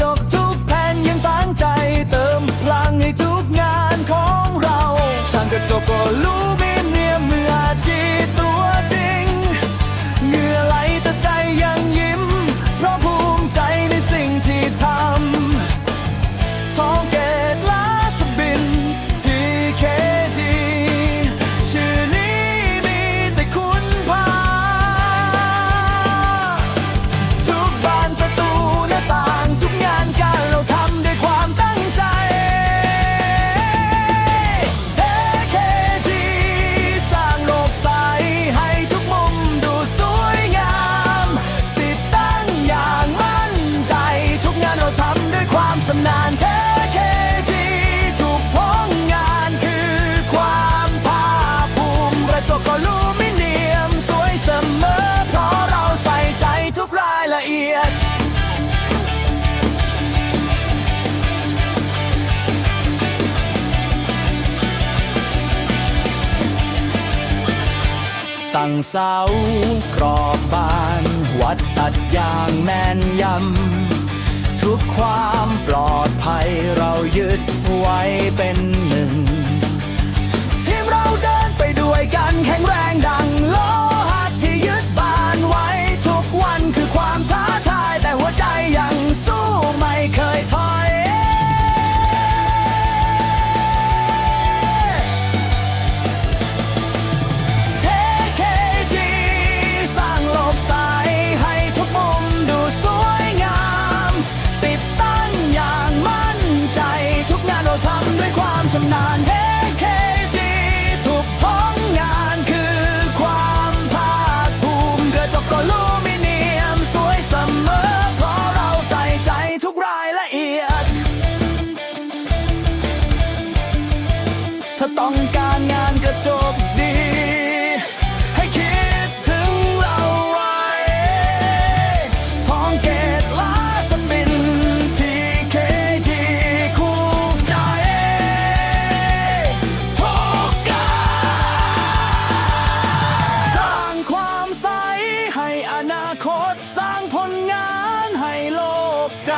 จบทุกแผ่นยังตั้งใจเติมพลังให้ทุกงานของเราช่างกระจกก็ลุ้ ตั้งเสากรอบบาน วัดตัดยางแม่นยำ ทุกความปลอดภัยเรายึดไว้เป็นหนึ่งางผลงานให้โลกใจ